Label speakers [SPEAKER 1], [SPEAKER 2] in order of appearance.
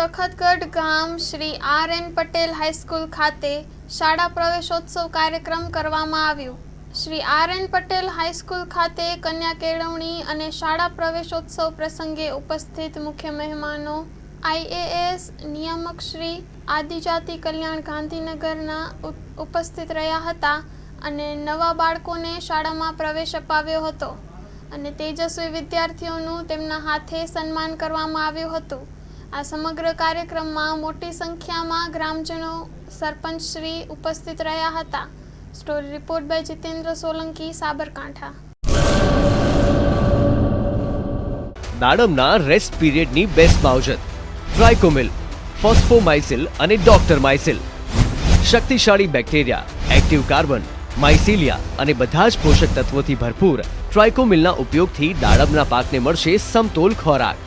[SPEAKER 1] તખતગઢ ગામ Shri R N Patel high school ખાતે શાળા પ્રવેશોત્સવ કાર્યક્રમ કરવામાં આવ્યો. Shri R N Patel high school ખાતે કન્યા કેળવણી અને શાળા પ્રવેશોત્સવ પ્રસંગે ઉપસ્થિત મુખ્ય મહેમાનો આઈએએસ નિયામક શ્રી, આદિજાતિ કલ્યાણ ગાંધીનગરના ઉપ- ઉપસ્થિત રહ્યા હતા અને નવા બાળકોને શાળામાં પ્રવેશ અપાવ્યો હતો. અને તેજસ્વી વિદ્યાર્થીઓનું તેમના હાથે સન્માન કરવામાં આવ્યું હતું. આ સમગ્ર કાર્યક્રમમાં મોટી સંખ્યામાં ગ્રામજનો સરપંચ શ્રી ઉપસ્થિત રહ્યા હતા. Story report by Jitendra Solanki Sabarkantha
[SPEAKER 2] દાડમના rest પીરિયડની બેસ્ટ માવજત ટ્રાયકોમિલ ફોસ્ફોમાઇસિલ અને ડોક્ટર માઇસિલ શક્તિશાળી બેક્ટેરિયા એક્ટિવ કાર્બન માઇસિલિયા અને બધા જ પોષક તત્વોથી ભરપૂર ટ્રાયકોમિલના ઉપયોગથી દાડમના પાકને મળશે સમતોલ ખોરાક.